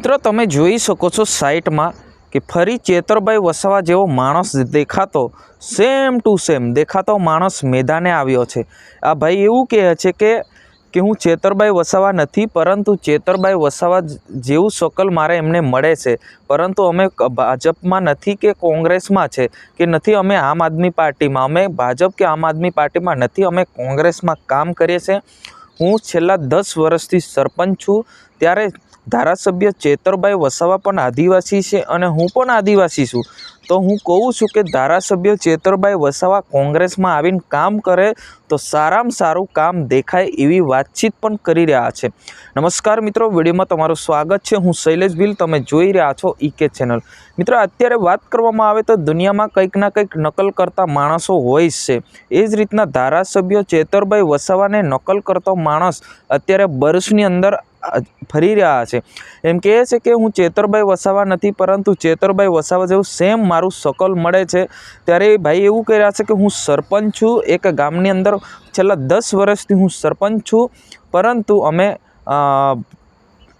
મિત્રો, તમે જોઈ શકો છો સાઇટમાં કે ફરી ચેતરભાઈ વસાવા જેવો માણસ દેખાતો સેમ ટુ સેમ દેખાતો માણસ મેદાને આવ્યો છે. આ ભાઈ એવું કહે છે કે કે હું ચેતરભાઈ વસાવા નથી, પરંતુ ચેતરભાઈ વસાવા જેવું શકલ મારે એમને મળે છે. પરંતુ અમે ભાજપમાં નથી કે કોંગ્રેસમાં છે, કે નથી અમે આમ આદમી પાર્ટીમાં. અમે ભાજપ કે આમ આદમી પાર્ટીમાં નથી, અમે કોંગ્રેસમાં કામ કરીએ છીએ. હું છેલ્લા દસ વર્ષથી સરપંચ છું, ત્યારે ધારાસભ્ય ચેતરભાઈ વસાવા પણ આદિવાસી છે અને હું પણ આદિવાસી છું. તો હું કહું છું કે ધારાસભ્ય ચેતરભાઈ વસાવા કોંગ્રેસમાં આવીને કામ કરે તો સારામાં સારું કામ દેખાય એવી વાતચીત પણ કરી રહ્યા છે. નમસ્કાર મિત્રો, વિડીયોમાં તમારું સ્વાગત છે. હું શૈલેષ ભીલ, તમે જોઈ રહ્યા છો ઈકે ચેનલ. મિત્રો, અત્યારે વાત કરવામાં આવે તો દુનિયામાં કંઈક ના કંઈક નકલ કરતા માણસો હોય છે. એ જ રીતના ધારાસભ્ય ચેતરભાઈ વસાવાને નકલ કરતો માણસ અત્યારે બરસની અંદર ફરી રહ્યા છે. એમ કહે છે કે હું ચેતરભાઈ વસાવા નથી, પરંતુ ચેતરભાઈ વસાવા જેવું સેમ મારું શકલ મળે છે. ત્યારે ભાઈ એવું કહી રહ્યા છે કે હું સરપંચ છું. એક ગામની અંદર છેલ્લા દસ વર્ષથી હું સરપંચ છું. પરંતુ અમે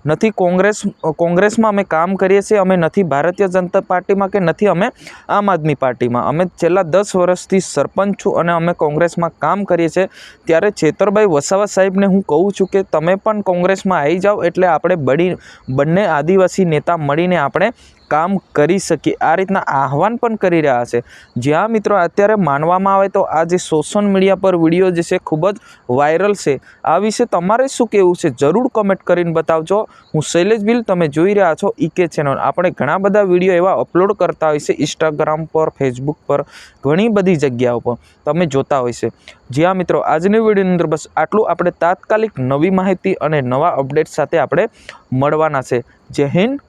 નથી કોંગ્રેસ, કોંગ્રેસમાં અમે કામ કરીએ છીએ, અમે નથી ભારતીય જનતા પાર્ટીમાં કે નથી અમે આમ આદમી પાર્ટીમાં. અમે છેલ્લા દસ વર્ષથી સરપંચ છું અને અમે કોંગ્રેસમાં કામ કરીએ છીએ. ત્યારે છેતરભાઈ વસાવા સાહેબને હું કહું છું કે તમે પણ કોંગ્રેસમાં આવી જાઓ એટલે આપણે બળી બંને આદિવાસી નેતા મળીને આપણે કામ કરી શકીએ. આ રીતના આહવાન પણ કરી રહ્યા છે. જ્યાં મિત્રો અત્યારે માનવામાં આવે તો આ જે સોશિયલ મીડિયા પર વીડિયો જે છે ખૂબ જ વાયરલ છે. આ વિશે તમારે શું કહેવું છે? જરૂર કમેન્ટ કરીને બતાવજો. હું શૈલેષ બિલ તમે જોઈ રહ્યા છો ઈકે ચેનલ આપણે ઘણા બધા વીડિયો એવા અપલોડ કરતા હોય છે ઇન્સ્ટાગ્રામ પર ફેસબુક પર, ઘણી બધી જગ્યાઓ પર. તમે જોતા હોય છે. જ્યાં મિત્રો આજની વિડીયોની અંદર બસ આટલું આપણે તાત્કાલિક નવી માહિતી અને નવા અપડેટ સાથે આપણે મળવાના છે. જય હિન્દ.